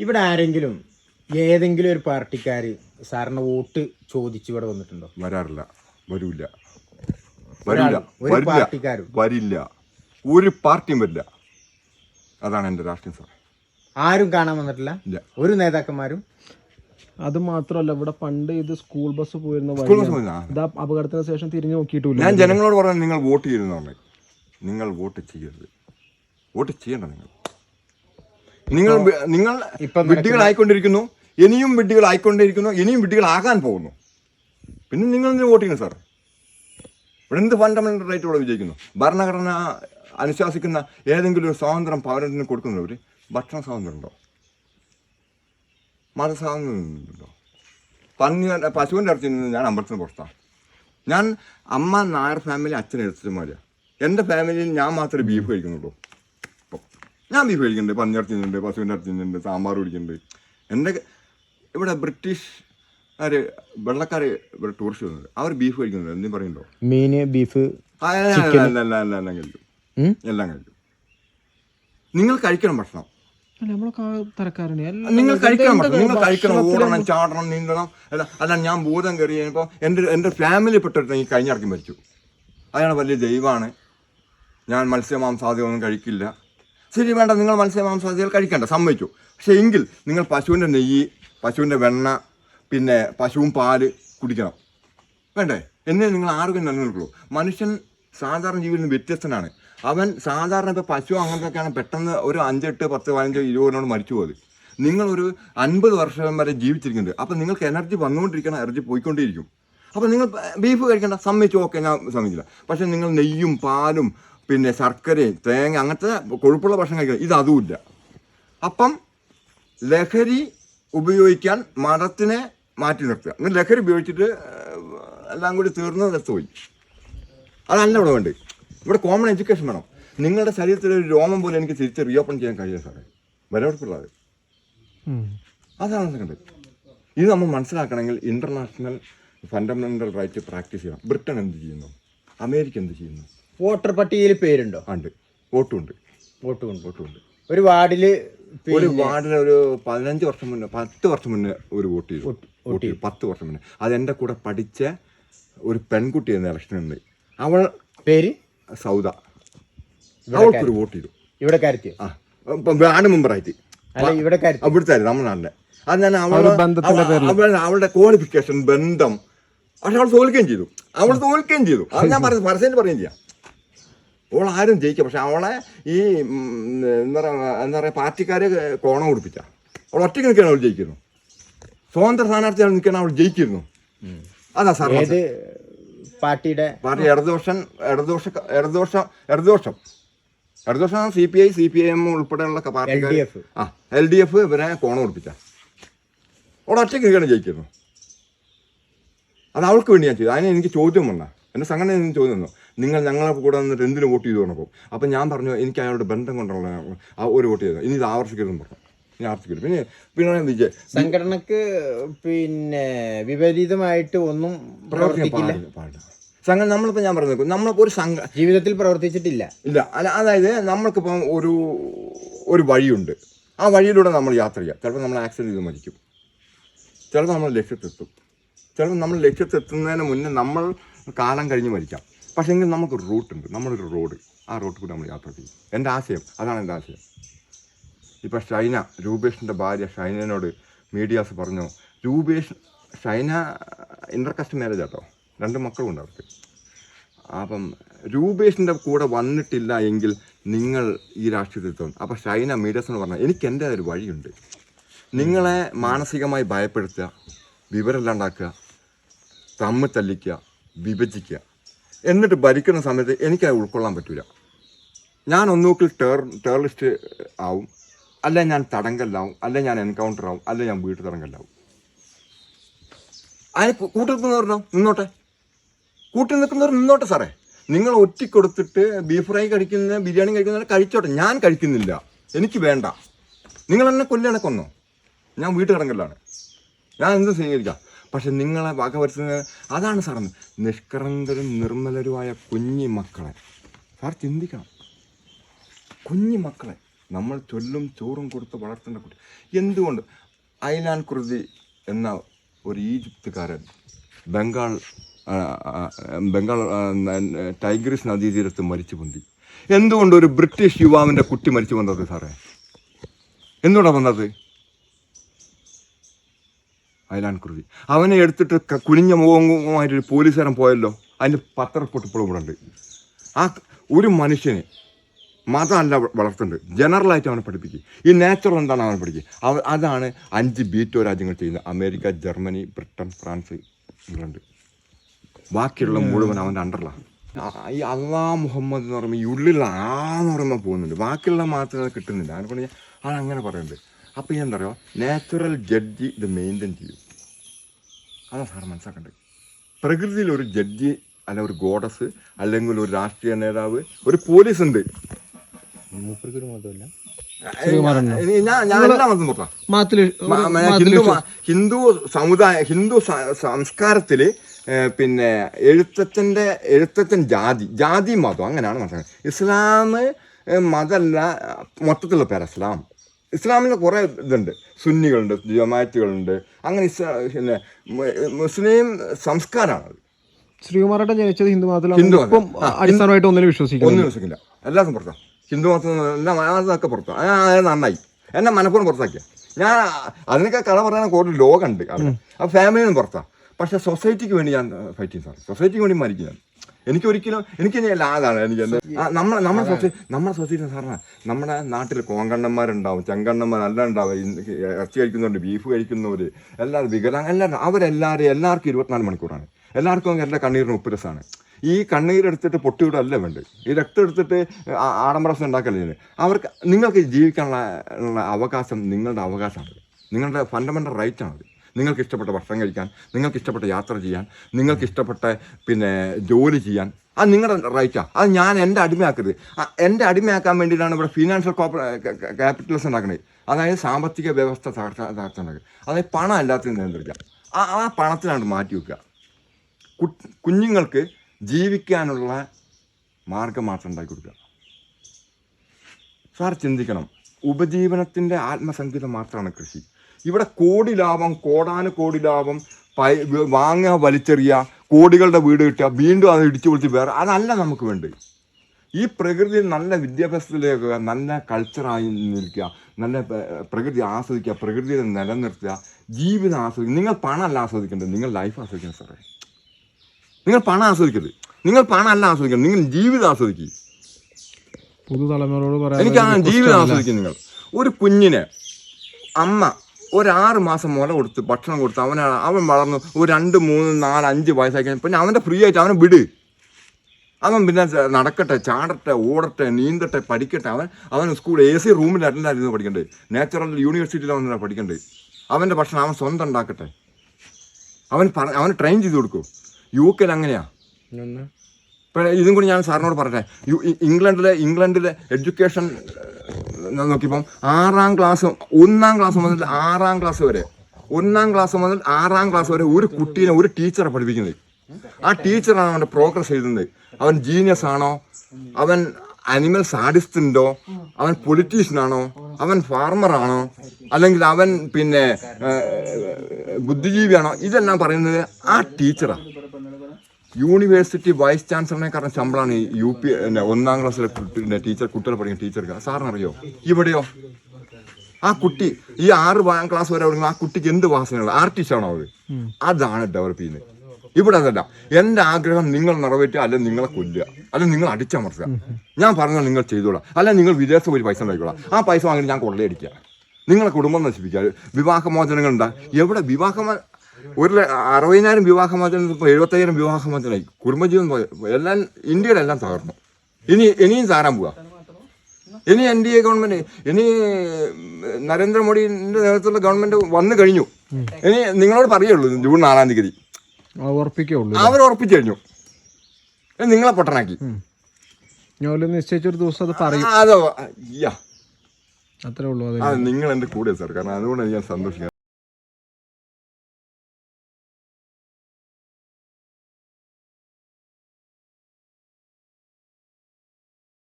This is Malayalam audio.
ഇവിടെ ആരെങ്കിലും ഏതെങ്കിലും ഒരു പാർട്ടിക്കാര് സാറിന് വോട്ട് ചോദിച്ചു ഇവിടെ വന്നിട്ടുണ്ടോ? വരാറില്ല. വരൂല ഒരാൾ- വരില്ല. ഒരു വരില്ല. പാർട്ടിക്കാരും. വരില്ല. ഒരു പാർട്ടിയും വരില്ല. അതാണ് എന്റെ രാഷ്ട്രീയം സാർ. ആരും കാണാൻ വന്നിട്ടില്ല? ഇല്ല. ഒരു നേതാക്കന്മാരും? അത് മാത്രമല്ല ഇവിടെ പണ്ട് ഇത് സ്കൂൾ ബസ് പോയിരുന്ന സ്കൂൾ ബസ് മതി. ഇതാ അപകടത്തിന് ശേഷം തിരിഞ്ഞു നോക്കിയിട്ടില്ല. ഞാൻ ജനങ്ങളോട് പറഞ്ഞാൽ നിങ്ങൾ വോട്ട് ചെയ്യുന്നതാണ് നിങ്ങൾ വോട്ട് ചെയ്യരുത്. വോട്ട് ചെയ്യണ്ട നിങ്ങൾ. നിങ്ങൾ നിങ്ങൾ ഇപ്പം വിഡ്ഢികളായിക്കൊണ്ടിരിക്കുന്നു ഇനിയും വിഡ്ഢികളായിക്കൊണ്ടിരിക്കുന്നു ഇനിയും വിഡ്ഢികളാകാൻ പോകുന്നു. പിന്നെ നിങ്ങൾ എന്തിനു വോട്ട് ചെയ്യുന്നു സാർ ഇവിടെ എന്ത് ഫണ്ടമെന്റൽ റൈറ്റ് ഇവിടെ വിജയിക്കുന്നു? ഭരണഘടന അനുശാസിക്കുന്ന ഏതെങ്കിലും ഒരു സ്വാതന്ത്ര്യം പൗരത്തിന് കൊടുക്കുന്നവർ ഭക്ഷണ സ്വാതന്ത്ര്യം ഉണ്ടോ? മതസ്വാതന്ത്ര്യം ഉണ്ടോ? പന്നി പശുവിന്റെ ഇറച്ചി ഞാൻ അമ്പലത്തിന് പുറത്താണ്. ഞാൻ അമ്മ നായർ ഫാമിലി അച്ഛൻ എഴുത്തച്ഛന്മാരാണ് എന്റെ ഫാമിലിയിൽ ഞാൻ മാത്രമേ ബീഫ് കഴിക്കുന്നുള്ളൂ. ഞാൻ ബീഫ് കഴിക്കുന്നുണ്ട് പന്നിയിറച്ചി തിന്നുന്നുണ്ട് പശുവിന്റെ ഇറച്ചിന്നുണ്ട് സാമ്പാർ കുടിക്കുന്നുണ്ട്. എന്റെ ഇവിടെ ബ്രിട്ടീഷ് ആര് വെള്ളക്കാർ ഇവിടെ ടൂറിസ്റ്റ് വന്നത്. അവർ ബീഫ് കഴിക്കുന്നുണ്ട് എന്തും പറയുന്നുണ്ടോ? മീൻ ബീഫ് ആ, എല്ലാം കഴിക്കും. എല്ലാം കഴിക്കും. നിങ്ങൾ കഴിക്കണം ഭക്ഷണം. നിങ്ങൾ കഴിക്കണം നിങ്ങൾ കഴിക്കണം ഓടണം ചാടണം നീന്തണം. അല്ല അല്ല ഞാൻ ഭൂതം കയറി കഴിഞ്ഞപ്പോൾ എന്റെ എന്റെ ഫാമിലി പെട്ടെന്ന് ഈ കഴിഞ്ഞിറക്കി മരിച്ചു. അയാൾ വലിയ ദൈവമാണ്. ഞാൻ മത്സ്യമാംസാദ്യം ഒന്നും കഴിക്കില്ല. ശരി വേണ്ട നിങ്ങൾ മത്സ്യ മാംസാദികൾ കഴിക്കേണ്ട സമ്മതിച്ചു. പക്ഷേ എങ്കിൽ നിങ്ങൾ പശുവിന്റെ നെയ്യ് പശുവിന്റെ വെണ്ണ പിന്നെ പശുവും പാൽ കുടിക്കണം. വേണ്ടേ? എന്നേ നിങ്ങൾ ആരോഗ്യം നിലനിൽക്കുള്ളൂ. മനുഷ്യൻ സാധാരണ ജീവിതത്തിൽ നിന്ന് വ്യത്യസ്തനാണ്. അവൻ സാധാരണ ഇപ്പോൾ പശു അങ്ങനത്തെയൊക്കെയാണ് പെട്ടെന്ന് ഒരു അഞ്ചെട്ട് പത്ത് പതിനഞ്ച് ഇരുപതിനോട് മരിച്ചു പോയത്. നിങ്ങളൊരു അൻപത് വർഷം വരെ ജീവിച്ചിരിക്കുന്നുണ്ട്. അപ്പം നിങ്ങൾക്ക് എനർജി വന്നുകൊണ്ടിരിക്കണം എനർജി പോയിക്കൊണ്ടിരിക്കും അപ്പം നിങ്ങൾ ബീഫ് കഴിക്കേണ്ട സമ്മതിച്ചു. ഓക്കെ ഞാൻ സമ്മതിച്ചില്ല. പക്ഷേ നിങ്ങൾ നെയ്യും പാലും പിന്നെ ശർക്കരയും തേങ്ങ അങ്ങനത്തെ കൊഴുപ്പുള്ള ഭക്ഷണം കഴിക്കണം. ഇത് അതുമില്ല. അപ്പം ലഹരി ഉപയോഗിക്കാൻ മതത്തിനെ മാറ്റി നിർത്തുക. അങ്ങനെ ലഹരി ഉപയോഗിച്ചിട്ട് എല്ലാം കൂടി തീർന്ന് പോയി അതല്ല ഇവിടെ വേണ്ടത്. ഇവിടെ കോമൺ എഡ്യൂക്കേഷൻ വേണം. നിങ്ങളുടെ ശരീരത്തിലെ ഒരു രോമം പോലും എനിക്ക് തിരിച്ച് റീഓപ്പൺ ചെയ്യാൻ കഴിയില്ല സാറേ. വരവെടുപ്പുള്ളത് അതാണ് കണ്ടത്. ഇത് നമ്മൾ മനസ്സിലാക്കണമെങ്കിൽ ഇന്റർനാഷണൽ ഫണ്ടമെന്റൽ റൈറ്റ് പ്രാക്ടീസ് ചെയ്യണം. ബ്രിട്ടൻ എന്ത് ചെയ്യുന്നു? അമേരിക്ക എന്ത് ചെയ്യുന്നു? വോട്ടർ പട്ടികയിൽ പേരുണ്ടോ? ഉണ്ട്. വോട്ടുമുണ്ട് വോട്ട് വോട്ടും ഉണ്ട് ഒരു വാർഡിൽ ഒരു വാർഡിൽ ഒരു പതിനഞ്ച് വർഷം മുന്നേ പത്ത് വർഷം മുന്നേ ഒരു വോട്ട് ചെയ്തു. വോട്ട് ചെയ്തു. പത്ത് വർഷം മുന്നേ. അത് എന്റെ കൂടെ പഠിച്ച ഒരു പെൺകുട്ടി എന്ന ഇലക്ഷനുണ്ട് അവൾ പേര്? സൗദ. അവൾക്കൊരു വോട്ട് ചെയ്തു. ഇവിടെ കാര്യത്തിൽ ആ. ഇപ്പം വാർഡ് മെമ്പറായിട്ട് അല്ല ഇവിടെ അവിടുത്തെ നമ്മളാണ്ടെ അത് ഞാൻ അവൾ അവളുടെ ബന്ധത്തിന്റെ അവൾ അവളുടെ ക്വാളിഫിക്കേഷൻ ബന്ധം. പക്ഷെ അവൾ തോൽക്കുകയും ചെയ്തു. അവൾ തോൽക്കുകയും ചെയ്തു. അത് ഞാൻ പറഞ്ഞു പരസ്യം പറയുകയും ചെയ്യാം. അവൾ ആരും ജയിക്കുക പക്ഷെ അവളെ ഈ എന്താ പറയുക എന്താ പറയുക പാർട്ടിക്കാർ കോണം കൊടുപ്പിച്ച അവൾ ഒറ്റയ്ക്ക് നിൽക്കണം അവൾ ജയിക്കുന്നു സ്വതന്ത്ര സ്ഥാനാർത്ഥിയാണ് നിൽക്കണം അവൾ ജയിക്കുന്നു. അതാ സാർ പാർട്ടിയുടെ? പാർട്ടി ഇടതുപക്ഷം ഇടതുപക്ഷ ഇടതുപക്ഷ ഇടതുപക്ഷം. ഇടതുപക്ഷം C P I C P I M ഉൾപ്പെടെയുള്ള പാർട്ടിക്കാർ ആ എൽ ഡി എഫ് ഇവരെ കോണം കൊടുപ്പിച്ച അവൾ ഒറ്റയ്ക്ക് നിൽക്കണം ജയിക്കുന്നു അത് അവൾക്ക് വേണ്ടി ഞാൻ ചെയ്തു. അതിന് എനിക്ക് ചോദ്യം വന്ന. എന്റെ സംഘടന നിന്ന് വന്നു നിങ്ങൾ ഞങ്ങളെ കൂടെ നിന്നിട്ട് എന്തിനു വോട്ട് ചെയ്തു? പറഞ്ഞപ്പോൾ അപ്പം ഞാൻ പറഞ്ഞു എനിക്ക് അയാളുടെ ബന്ധം കൊണ്ടുള്ള ആ ഒരു വോട്ട് ചെയ്തത് ഇനി ഇത് ആവർത്തിക്കരുതെന്ന് പറഞ്ഞു. പിന്നെ പിന്നെ വിജയ് സംഘടനക്ക് പിന്നെ വിപരീതമായിട്ട് ഒന്നും പ്രവർത്തിക്കില്ല. സംഘം നമ്മളിപ്പോൾ ഞാൻ പറഞ്ഞു നമ്മളിപ്പോൾ ഒരു സംഘ ജീവിതത്തിൽ പ്രവർത്തിച്ചിട്ടില്ല. ഇല്ല അല്ല അതായത് നമ്മൾക്കിപ്പം ഒരു ഒരു വഴിയുണ്ട്. ആ വഴിയിലൂടെ നമ്മൾ യാത്ര ചെയ്യാം. ചിലപ്പോൾ നമ്മൾ ആക്സിഡന്റ് ചെയ്ത് മരിക്കും. ചിലപ്പോൾ നമ്മൾ ലക്ഷ്യത്തെത്തും ചിലപ്പോൾ നമ്മൾ ലക്ഷ്യത്തെത്തുന്നതിന് മുന്നേ നമ്മൾ കാലം കഴിഞ്ഞ് മരിക്കാം. പക്ഷേ എങ്കിൽ നമുക്കൊരു റൂട്ടുണ്ട് നമ്മളൊരു റോഡ് ആ റോഡിൽ കൂടി നമ്മൾ യാത്ര ചെയ്യും. എന്റെ ആശയം അതാണ് എന്റെ ആശയം. ഇപ്പം ഷൈന രൂപേഷിന്റെ ഭാര്യ ഷൈനയോട് മീഡിയാസ് പറഞ്ഞു രൂപേഷ് ഷൈന ഇന്റർകാസ്റ്റ് മാരേജ് ആട്ടോ? രണ്ട് മക്കളുണ്ട് അവർക്ക്. അപ്പം രൂപേഷിന്റെ കൂടെ വന്നിട്ടില്ല എങ്കിൽ നിങ്ങൾ ഈ രാഷ്ട്രീയത്തിൽ തോന്നും അപ്പം ഷൈന മീഡിയാസിനോട് പറഞ്ഞാൽ എനിക്ക് എന്റെ ഒരു വഴിയുണ്ട്. നിങ്ങളെ മാനസികമായി ഭയപ്പെടുത്തുക വിവരമില്ലാണ്ടാക്കുക തമ്മിൽ തല്ലിക്കുക വിഭജിക്കുക. എന്നിട്ട് ഭരിക്കുന്ന സമയത്ത് എനിക്കത് ഉൾക്കൊള്ളാൻ പറ്റില്ല ഞാൻ ഒന്നുകിൽ ടേർ ടേറിസ്റ്റ് ആവും അല്ലെ ഞാൻ തടങ്കല്ലാവും അല്ലെ ഞാൻ എൻകൗണ്ടർ ആവും അല്ലെ ഞാൻ വീട്ടു തടങ്കല്ലാവും അതിന് കൂട്ടി കൂട്ടിൽ നിൽക്കുന്നവരുണ്ടോ നിന്നോട്ടെ. കൂട്ടി നിൽക്കുന്നവർ നിന്നോട്ടെ സാറേ. നിങ്ങൾ ഒറ്റിക്കൊടുത്തിട്ട് ബീഫ് ഫ്രൈ കഴിക്കുന്ന ബിരിയാണി കഴിക്കുന്ന കഴിച്ചോട്ടെ. ഞാൻ കഴിക്കുന്നില്ല. എനിക്ക് വേണ്ട. നിങ്ങൾ എന്നെ കൊല്ലണ കൊന്നോ? ഞാൻ വീട്ടിൽ കിടങ്കലാണ് ഞാൻ എന്തും സ്വീകരിക്കാം. പക്ഷെ നിങ്ങളെ വക വരുത്തുന്നത് അതാണ് സാർ നിഷ്കളങ്കരും നിർമ്മലരുമായ കുഞ്ഞി മക്കളെ. സാർ ചിന്തിക്കണം. കുഞ്ഞി മക്കളെ നമ്മൾ ചൊല്ലും ചോറും കൊടുത്ത് വളർത്തേണ്ട കുട്ടി. എന്തുകൊണ്ട്? ഐലാൻ കുർദി എന്ന ഒരു ഈജിപ്തുകാരൻ ബംഗാൾ ബംഗാൾ ടൈഗ്രിസ് നദീതീരത്ത് മരിച്ചു പൊന്തി. എന്തുകൊണ്ട് ഒരു ബ്രിട്ടീഷ് യുവാവിന്റെ കുട്ടി മരിച്ചു വന്നത് സാറേ? എന്തുകൊണ്ടാണ് വന്നത്? അയലാൻ കുറുതി അവനെ എടുത്തിട്ട് കുനിഞ്ഞ മുഖവുമായിട്ട് പോലീസുകാരൻ പോയല്ലോ. അതിന്റെ പത്ര റിപ്പോർട്ട് ഇവിടെ ഉണ്ട്. ആ ഒരു മനുഷ്യനെ മതമല്ല വളർത്തുന്നുണ്ട്. ജനറലായിട്ട് അവനെ പഠിപ്പിക്കും. ഈ നാച്ചുറൽ എന്താണ് അവനെ പഠിക്കുക അവ അതാണ് അഞ്ച് ബീറ്റോ രാജ്യങ്ങൾ ചെയ്യുന്നത്. America Germany Britain France England. ബാക്കിയുള്ള മുഴുവൻ അവന്റെ അണ്ടറിലാണ് ഈ അള്ളാ മുഹമ്മദ് എന്ന് പറയുമ്പോൾ ഈ ഉള്ളിലുള്ള ആ എന്ന് പറയുമ്പോൾ പോകുന്നുണ്ട്. ബാക്കിയുള്ള മാത്രമേ കിട്ടുന്നില്ല. കിട്ടുന്നില്ല അതിനെക്കൊണ്ട് ഞാൻ അതങ്ങനെ പറയുന്നുണ്ട്. അപ്പോൾ ഞാൻ എന്താ പറയുക? നാച്ചുറൽ ജഡ്ജി ഇത് മെയിന്റെയിൻ ചെയ്യും. അതാ സാർ മനസ്സിലാക്കേണ്ടത് പ്രകൃതിയിൽ ഒരു ജഡ്ജി അല്ല ഒരു ഗോഡസ് അല്ലെങ്കിൽ ഒരു രാഷ്ട്രീയ നേതാവ് ഒരു പോലീസ് ഉണ്ട്. ഹിന്ദു ഹിന്ദു സമുദായ ഹിന്ദു സംസ്കാരത്തിൽ സംസ്കാരത്തിൽ പിന്നെ എഴുത്തച്ഛന്റെ എഴുത്തച്ഛൻ ജാതി ജാതി മതം അങ്ങനെയാണ് മനസ്സിലാക്കുന്നത്. ഇസ്ലാം മതമല്ല മൊത്തത്തിലുള്ള പേര് ഇസ്ലാം. ഇസ്ലാമിന് കുറേ ഇതുണ്ട്. സുന്നികളുണ്ട് ജമാറ്റുകളുണ്ട് അങ്ങനെ ഇസ്ലാ പിന്നെ മുസ്ലിം സംസ്കാരമാണ് അത് ശ്രീകുമാരേട്ടൻ ജനിച്ചത് ഹിന്ദു മതത്തിലാണ് അടിസ്ഥാനമായിട്ട് ഒന്നിനും വിശ്വസിക്കുന്നു ഒന്നും വിശ്വസിക്കില്ല. എല്ലാവർക്കും പുറത്താണ് ഹിന്ദു മതം എല്ലാം അതൊക്കെ പുറത്താണ് അത് നന്നായി. എന്നെ മനഃപൂർവം പുറത്താക്കിയ. ഞാൻ അതിനൊക്കെ കഥ പറയാൻ കൂടുതൽ ലോകമുണ്ട് അവിടെ. ആ ഫാമിലിന്ന് പുറത്താണ് പക്ഷേ സൊസൈറ്റിക്ക് വേണ്ടി ഞാൻ ഫൈറ്റ് ചെയ്യും സാർ സൊസൈറ്റിക്ക് വേണ്ടി മരിക്കും ഞാൻ എനിക്ക് ഒരിക്കലും എനിക്ക് അതാണ് എനിക്ക് നമ്മളെ നമ്മുടെ സൊസൈറ്റി നമ്മുടെ സൊസൈറ്റി സാറിന് നമ്മുടെ നാട്ടിൽ കോങ്കണ്ണന്മാരുണ്ടാവും ചെങ്കണ്ണന്മാർ എല്ലാം ഉണ്ടാവും ഇറച്ചി കഴിക്കുന്നവർ ബീഫ് കഴിക്കുന്നവർ എല്ലാവരും വികലാംഗ എല്ലാവരും അവരെല്ലാവരും എല്ലാവർക്കും ഇരുപത്തിനാല് മണിക്കൂറാണ്. എല്ലാവർക്കും എല്ലാ കണ്ണീരിന് ഉപ്പുരസാണ് ഈ കണ്ണീരെടുത്തിട്ട് പൊട്ടിയിടല്ല വേണ്ടത്. ഈ രക്തം എടുത്തിട്ട് ആഡംബരസം ഉണ്ടാക്കല്ലേ അവർക്ക് നിങ്ങൾക്ക് ജീവിക്കാനുള്ള അവകാശം നിങ്ങളുടെ അവകാശമാണ്. നിങ്ങളുടെ ഫണ്ടമെന്റൽ റൈറ്റ് ആണത്. നിങ്ങൾക്ക് ഇഷ്ടപ്പെട്ട ഭക്ഷണം കഴിക്കാൻ നിങ്ങൾക്ക് ഇഷ്ടപ്പെട്ട യാത്ര ചെയ്യാൻ നിങ്ങൾക്ക് ഇഷ്ടപ്പെട്ട പിന്നെ ജോലി ചെയ്യാൻ. അത് നിങ്ങളുടെ റൈറ്റാണ് അത് ഞാൻ എന്റെ അടിമയാക്കരുത്. എന്റെ അടിമയാക്കാൻ വേണ്ടിയിട്ടാണ് ഇവിടെ ഫിനാൻഷ്യൽ കോപ്പറ ക്യാപിറ്റലിസം ഉണ്ടാക്കുന്നത് അതായത് സാമ്പത്തിക വ്യവസ്ഥ തകർച്ച തകർച്ച ഉണ്ടാക്കുക അതായത് പണം എല്ലാത്തിനും നിയന്ത്രിക്കാം ആ ആ പണത്തിനാണ് മാറ്റി വെക്കുക. കുഞ്ഞുങ്ങൾക്ക് ജീവിക്കാനുള്ള മാർഗം മാത്രം ഉണ്ടാക്കി കൊടുക്കുക. സാർ ചിന്തിക്കണം. ഉപജീവനത്തിന്റെ ആത്മസംഗീതം മാത്രമാണ് കൃഷി. ഇവിടെ കോടി ലാഭം കോടാനു കോടി ലാഭം പൈ വാങ്ങുക വലിച്ചെറിയുക കോടികളുടെ വീട് കിട്ടുക വീണ്ടും അത് ഇടിച്ചു പൊളിച്ച് വേറെ അതല്ല നമുക്ക് വേണ്ടത്. ഈ പ്രകൃതിയിൽ നല്ല വിദ്യാഭ്യാസത്തിലേക്ക് നല്ല കൾച്ചറായി നിൽക്കുക നല്ല പ്രകൃതി ആസ്വദിക്കുക പ്രകൃതിയെ നിലനിർത്തുക ജീവിതം ആസ്വദിക്കുക. നിങ്ങൾ പണമല്ല ആസ്വദിക്കേണ്ടത് നിങ്ങൾ ലൈഫ് ആസ്വദിക്കണം സാറേ. നിങ്ങൾ പണം ആസ്വദിക്കരുത്. നിങ്ങൾ പണമല്ല ആസ്വദിക്കണം നിങ്ങൾ ജീവിതം ആസ്വദിക്കുക പുതുതലമുറയോട് പറയാം എനിക്ക് ആ ജീവിതം ആസ്വദിക്കും നിങ്ങൾ. ഒരു കുഞ്ഞിനെ അമ്മ ഒരു ആറ് മാസം മുല കൊടുത്ത് ഭക്ഷണം കൊടുത്ത് അവനെ അവൻ വളർന്നു ഒരു രണ്ട് മൂന്ന് നാല് അഞ്ച് വയസ്സായി പിന്നെ അവന്റെ ഫ്രീ ആയിട്ട് അവനെ വിട്. അവൻ പിന്നെ നടക്കട്ടെ ചാടട്ടെ ഓടട്ടെ നീന്തട്ടെ പഠിക്കട്ടെ. അവൻ അവൻ സ്കൂൾ എ സി റൂമിൽ അറ്റൻഡായിരുന്നു പഠിക്കണ്ടേ. നാച്ചുറൽ യൂണിവേഴ്സിറ്റിയിൽ അവൻ പഠിക്കണ്ടേ? അവന്റെ ഭക്ഷണം അവൻ സ്വന്തം ഉണ്ടാക്കട്ടെ. അവൻ അവൻ അവന് ട്രെയിൻ ചെയ്ത് കൊടുക്കൂ. യു കെയിൽ അങ്ങനെയാണ് ഇതും കൂടി ഞാൻ സാറിനോട് പറയട്ടെ. യു- ഇംഗ്ലണ്ടിലെ ഇംഗ്ലണ്ടിലെ എഡ്യൂക്കേഷൻ നോക്കിയപ്പം ആറാം ക്ലാസ് ഒന്നാം ക്ലാസ് മുതൽ ആറാം ക്ലാസ് വരെ. ഒന്നാം ക്ലാസ് മുതൽ ആറാം ക്ലാസ് വരെ ഒരു കുട്ടീനെ ഒരു ടീച്ചറെ പഠിപ്പിക്കുന്നത്. ആ ടീച്ചറാണ് അവന്റെ പ്രോഗ്രസ് എഴുതുന്നത്. അവൻ ജീനിയസ് ആണോ? അവൻ അനിമൽ സാഡിസ്റ്റ് ഉണ്ടോ? അവൻ പൊളിറ്റീഷ്യനാണോ അവൻ ഫാർമർ ആണോ? അല്ലെങ്കിൽ അവൻ പിന്നെ ബുദ്ധിജീവിയാണോ? ഇതെല്ലാം പറയുന്നത് ആ ടീച്ചറാണ്. യൂണിവേഴ്സിറ്റി വൈസ് ചാൻസലറിനെ കാരണം ശമ്പളമാണ് ഈ യു പി ഒന്നാം ക്ലാസ്സിലെ ടീച്ചർ കുട്ടികളെ പഠിക്കുന്ന ടീച്ചർക്ക് സാറിനറിയോ ഇവിടെയോ? ആ കുട്ടി ഈ ആറ് ക്ലാസ് വരെ പഠിക്കുന്ന ആ കുട്ടിക്ക് എന്ത് വാസനയുള്ള ആർട്ടിസ്റ്റാണോ അവർ അതാണ് ഡെവലപ്പ് ചെയ്യുന്നത്. ഇവിടെ അതല്ല. എന്റെ ആഗ്രഹം നിങ്ങൾ നിറവേറ്റുക അല്ലെങ്കിൽ നിങ്ങളെ കൊല്ലുക അല്ലെങ്കിൽ നിങ്ങൾ അടിച്ചമർത്തുക. ഞാൻ പറഞ്ഞാൽ നിങ്ങൾ ചെയ്തോളാം. അല്ലെങ്കിൽ നിങ്ങൾ വിദേശത്ത് പോയി പൈസ ഉണ്ടാക്കിക്കോളാം ആ പൈസ വാങ്ങിയിട്ട് ഞാൻ കൊള്ളയടിക്കുക. നിങ്ങളെ കുടുംബം നശിപ്പിക്കുക. വിവാഹമോചനങ്ങൾ ഉണ്ടാകും എവിടെ വിവാഹമോ ഒരു അറുപതിനായിരം വിവാഹമോചനം എഴുപത്തയ്യായിരം വിവാഹമോചനമായി കുടുംബജീവൻ എല്ലാം ഇന്ത്യയിലെല്ലാം തകർന്നു. ഇനി ഇനിയും താരാൻ പോവാ. ഇനി എൻ ഡി എ ഗവൺമെന്റ് ഇനി നരേന്ദ്രമോദിന്റെ നേതൃത്വത്തിലുള്ള ഗവൺമെന്റ് വന്നു കഴിഞ്ഞു. ഇനി നിങ്ങളോട് പറയുള്ളൂ ജൂൺ നാലാം തീയതി. അവർ ഉറപ്പിച്ചു കഴിഞ്ഞു. നിങ്ങളെ പൊട്ടനാക്കി. നിശ്ചയിച്ചൊരു ദിവസം അത് പറയും. അതോ. അത്രേ ഉള്ളൂ നിങ്ങൾ എന്റെ കൂടെ സാർ. കാരണം അതുകൊണ്ട് ഞാൻ സന്തോഷിക്കാം